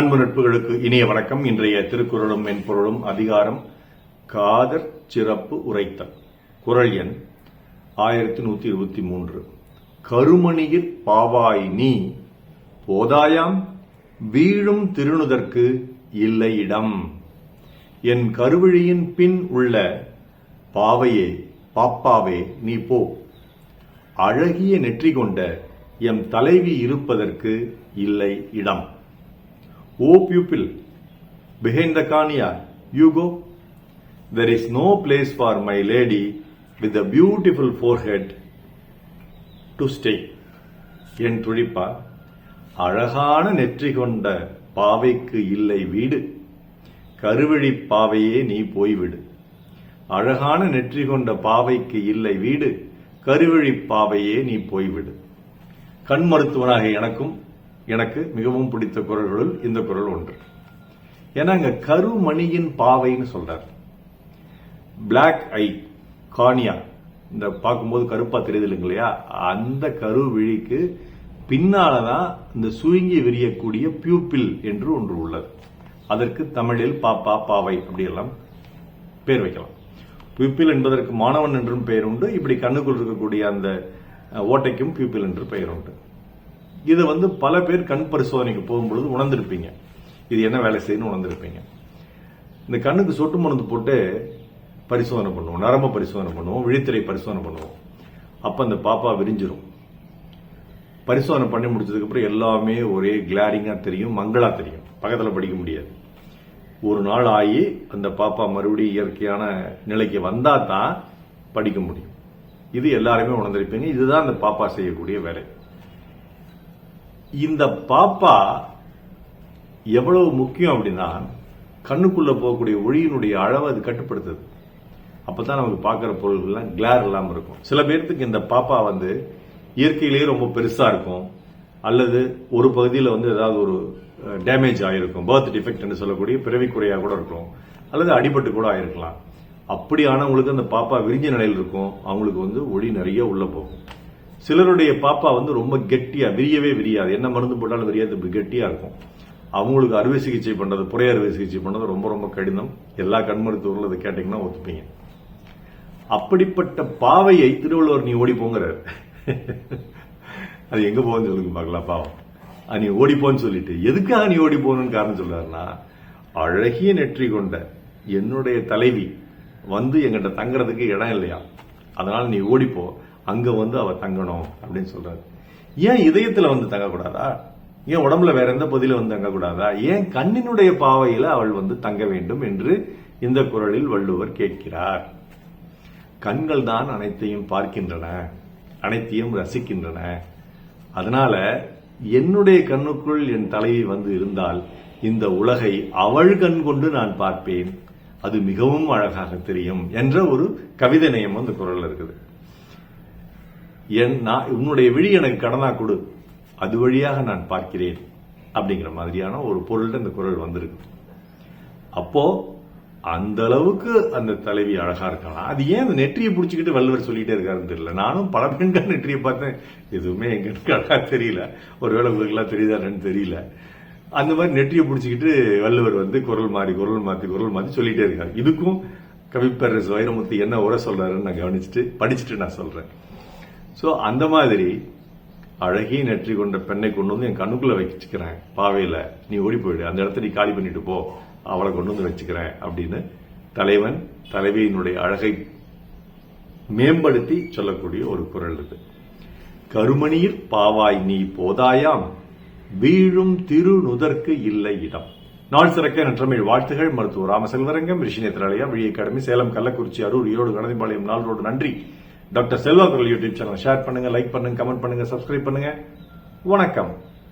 அன்பு நட்புகளுக்கு இனிய வணக்கம். இன்றைய திருக்குறளும் மென்பொருளும் அதிகாரம். காதற் சிறப்பு உரைத்தல். குரல் எண் ஆயிரத்தி நூத்தி இருபத்தி மூன்று. கருமணியிற் பாவாய் நீ போதாயாம். வீழும் திருணுதற்கு இல்லை இடம். என் கருவழியின் பின் உள்ள பாவையே பாப்பாவே நீ போ. அழகிய நெற்றி கொண்ட எம் தலைவி இருப்பதற்கு இல்லை இடம். ஓ pupil behind the cornea you go. There is no place for my lady with a beautiful forehead to stay. என் துழிப்பா அழகான நெற்றி கொண்ட பாவைக்கு இல்லை வீடு. கருவழி பாவையே நீ போய்விடு. அழகான நெற்றி கொண்ட பாவைக்கு இல்லை வீடு. கருவழி பாவையே நீ போய்விடு. கண் மருத்துவனாக எனக்கும் எனக்கு மிகவும் பிடித்த குரல்களுள் இந்த குரல் ஒன்று. ஏன்னா அங்க கருமணியின் பாவைன்னு சொல்றார். பிளாக் ஐ கானியா இந்த பார்க்கும்போது கருப்பா தெரியுது இல்லைங்களையா அந்த கரு விழிக்கு பின்னாலதான் இந்த சுருங்கி விரியக்கூடிய பியூப்பில் என்று ஒன்று உள்ளது. அதற்கு தமிழில் பாப்பா பாவை அப்படியெல்லாம் பேர் வைக்கலாம். பியூப்பில் என்பதற்கு மாணவன் என்றும் பெயர் உண்டு. இப்படி கண்ணுக்குள் இருக்கக்கூடிய அந்த ஓட்டைக்கும் பியூப்பில் என்று பெயர் உண்டு. இதை வந்து பல பேர் கண் பரிசோதனைக்கு போகும்பொழுது உணர்ந்திருப்பீங்க. இது என்ன வேலை செய்யணும்னு உணர்ந்திருப்பீங்க. இந்த கண்ணுக்கு சொட்டு மருந்து போட்டு பரிசோதனை பண்ணுவோம். நரம்பு பரிசோதனை பண்ணுவோம். விழித்திரை பரிசோதனை பண்ணுவோம். அப்போ அந்த பாப்பா விரிஞ்சிரும். பரிசோதனை பண்ணி முடிச்சதுக்கப்புறம் எல்லாமே ஒரே கிளாரிங்காக தெரியும் மங்களாக தெரியும். பக்கத்தில் படிக்க முடியாது. ஒரு நாள் ஆகி அந்த பாப்பா மறுபடியும் இயற்கையான நிலைக்கு வந்தால் தான் படிக்க முடியும். இது எல்லாருமே உணர்ந்திருப்பீங்க. இதுதான் அந்த பாப்பா செய்யக்கூடிய வேலை. இந்த பாப்பா எவ்வளவு முக்கியம் அப்படின்னா கண்ணுக்குள்ள போகக்கூடிய ஒளியினுடைய அளவை அது கட்டுப்படுத்துது. அப்பதான் நமக்கு பார்க்குற பொருள்கள்லாம் கிளார் இல்லாமல் இருக்கும். சில பேர்த்துக்கு இந்த பாப்பா வந்து இயற்கையிலேயே ரொம்ப பெருசா இருக்கும். அல்லது ஒரு பகுதியில் வந்து ஏதாவது ஒரு டேமேஜ் ஆகிருக்கும் பர்த் டிஃபெக்ட்னு சொல்லக்கூடிய பிறவிக்குறையா கூட இருக்கும் அல்லது அடிபட்டு கூட ஆயிருக்கலாம். அப்படியானவங்களுக்கு அந்த பாப்பா விரிஞ்ச நிலையில் இருக்கும். அவங்களுக்கு வந்து ஒளி நிறைய உள்ள போகும். சிலருடைய பாப்பா வந்து ரொம்ப கெட்டியா விரியவே விரியாது. என்ன மருந்து போட்டாலும் விரியாது இப்படி கெட்டியா இருக்கும். அவங்களுக்கு அறுவை சிகிச்சை பண்றது புறை அறுவை சிகிச்சை பண்றது ரொம்ப ரொம்ப கடினம். எல்லா கண் மருத்துவர்களும் அதை கேட்டீங்கன்னா ஒத்துப்பீங்க. அப்படிப்பட்ட பாவையை திருவள்ளுவர் நீ ஓடி போங்கிறார். அது எங்க போகணும்னு சொல்லுங்க பார்க்கலாம் பாவம். நீ ஓடிப்போன்னு சொல்லிட்டு எதுக்காக நீ ஓடி போகணும்னு காரணம் சொல்றாருன்னா அழகிய நெற்றி கொண்ட என்னுடைய தலைவி வந்து எங்கிட்ட தங்குறதுக்கு இடம் இல்லையா? அதனால நீ ஓடிப்போ. அங்க வந்து அவ தங்கணும் அப்படின்னு சொல்றாரு. ஏன் இதயத்துல வந்து தங்கக்கூடாதா? ஏன் உடம்புல வேற எந்த பகுதியில வந்து தங்கக்கூடாதா? ஏன் கண்ணினுடைய பாவையில அவள் வந்து தங்க வேண்டும் என்று இந்த குரலில் வள்ளுவர் கேட்கிறார். கண்கள் தான் அனைத்தையும் பார்க்கின்றன அனைத்தையும் ரசிக்கின்றன. அதனால என்னுடைய கண்ணுக்குள் என் தலைவி வந்து இருந்தால் இந்த உலகை அவள் கண் கொண்டு நான் பார்ப்பேன். அது மிகவும் அழகாக தெரியும் என்ற ஒரு கவிதை நயம் அந்த குரல் இருக்குது. என் நான் உன்னுடைய விழி எனக்கு கடனா கொடு. அது வழியாக நான் பார்க்கிறேன். அப்படிங்கிற மாதிரியான ஒரு பொருள்ல இந்த குரல் வந்திருக்கு. அப்போ அந்த அளவுக்கு அந்த தலைவி அழகா இருக்கலாம் அது ஏன் அந்த நெற்றியை பிடிச்சிக்கிட்டு வள்ளுவர் சொல்லிட்டே இருக்காருன்னு தெரியல. நானும் பல பெண்கள் நெற்றியை பார்த்தேன். எதுவுமே எங்களுக்கு அழகா தெரியல. ஒருவேளை உங்களுக்கு எல்லாம் தெரியுதான்னு தெரியல. அந்த மாதிரி நெற்றியை பிடிச்சிக்கிட்டு வள்ளுவர் வந்து குரல் மாறி குரல் மாத்தி குரல் மாத்தி சொல்லிட்டே இருக்காரு. இதுக்கும் கவிப்பரசு வைரமுத்து என்ன உரை சொல்றாருன்னு நான் கவனிச்சுட்டு படிச்சுட்டு நான் சொல்றேன். ஸோ அந்த மாதிரி அழகிய நெற்றி கொண்ட பெண்ணை கொண்டு வந்து என் கண்ணுக்குள்ள வச்சுக்கிறேன். பாவையில. நீ ஓடி போயிடு. அந்த இடத்த நீ காலி பண்ணிட்டு போ. அவளை கொண்டு வந்து வச்சுக்கிறேன் அப்படின்னு தலைவன் தலைவியினுடைய அழகை மேம்படுத்தி சொல்லக்கூடிய ஒரு குரல் இது. கருமணியில் பாவாய் நீ போதாயாம். வீழும் திருநுதற்கு இல்லை இடம். நாள் சிறக்க நற்றமிழ் வாழ்த்துகள். மருத்துவர் ராமசெல்வரங்கம் ரிஷி நேத்ராலயா விழி அகாடமி சேலம் கள்ளக்குறிச்சி அரூர் ஈரோடு கணதிபாளையம் நாள் ரோடு நன்றி. டாக்டர் செல்வா குரல் யூடியூப் சேனல் ஷேர் பண்ணுங்க லைக் பண்ணுங்க கமெண்ட் பண்ணுங்க சப்ஸ்கிரைப் பண்ணுங்க. வணக்கம்.